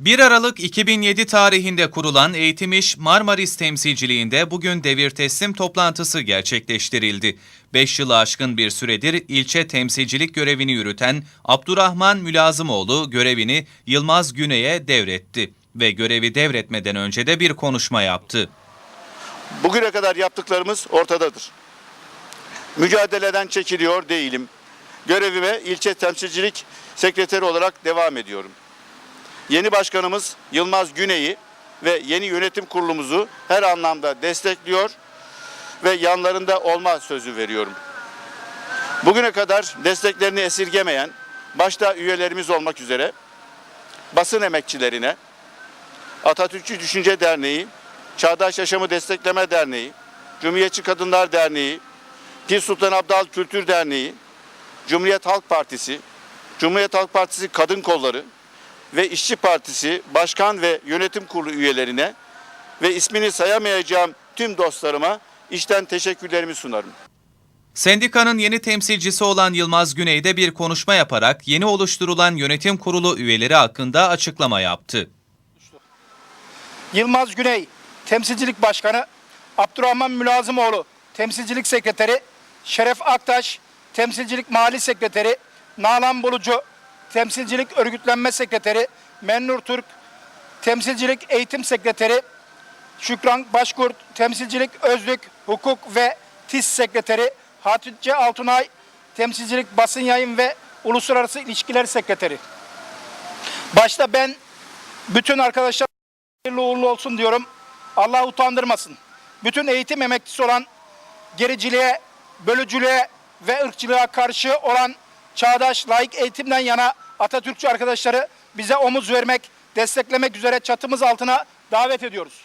1 Aralık 2007 tarihinde kurulan Eğitim İş Marmaris temsilciliğinde bugün devir teslim toplantısı gerçekleştirildi. 5 yılı aşkın bir süredir ilçe temsilcilik görevini yürüten Abdurrahman Mülazımoğlu görevini Yılmaz Güney'e devretti ve görevi devretmeden önce de bir konuşma yaptı. Bugüne kadar yaptıklarımız ortadadır. Mücadeleden çekiliyor değilim. Görevime ilçe temsilcilik sekreteri olarak devam ediyorum. Yeni başkanımız Yılmaz Güney'i ve yeni yönetim kurulumuzu her anlamda destekliyor ve yanlarında olma sözü veriyorum. Bugüne kadar desteklerini esirgemeyen, başta üyelerimiz olmak üzere basın emekçilerine, Atatürkçü Düşünce Derneği, Çağdaş Yaşamı Destekleme Derneği, Cumhuriyetçi Kadınlar Derneği, Pir Sultan Abdal Kültür Derneği, Cumhuriyet Halk Partisi, Cumhuriyet Halk Partisi Kadın Kolları ve İşçi Partisi Başkan ve Yönetim Kurulu üyelerine ve ismini sayamayacağım tüm dostlarıma içten teşekkürlerimi sunarım. Sendikanın yeni temsilcisi olan Yılmaz Güney de bir konuşma yaparak yeni oluşturulan yönetim kurulu üyeleri hakkında açıklama yaptı. Yılmaz Güney, Temsilcilik Başkanı, Abdurrahman Mülazımoğlu, Temsilcilik Sekreteri, Şeref Aktaş, Temsilcilik Mali Sekreteri, Nalan Bulucu, Temsilcilik Örgütlenme Sekreteri, Mennur Türk, Temsilcilik Eğitim Sekreteri, Şükran Başkurt, Temsilcilik Özlük, Hukuk ve TİS Sekreteri, Hatice Altunay, Temsilcilik Basın Yayın ve Uluslararası İlişkiler Sekreteri. Başta ben bütün arkadaşlar hayırlı uğurlu olsun diyorum. Allah utandırmasın. Bütün eğitim emekçisi olan gericiliğe, bölücülüğe ve ırkçılığa karşı olan çağdaş, layık eğitimden yana Atatürkçü arkadaşları bize omuz vermek, desteklemek üzere çatımız altına davet ediyoruz.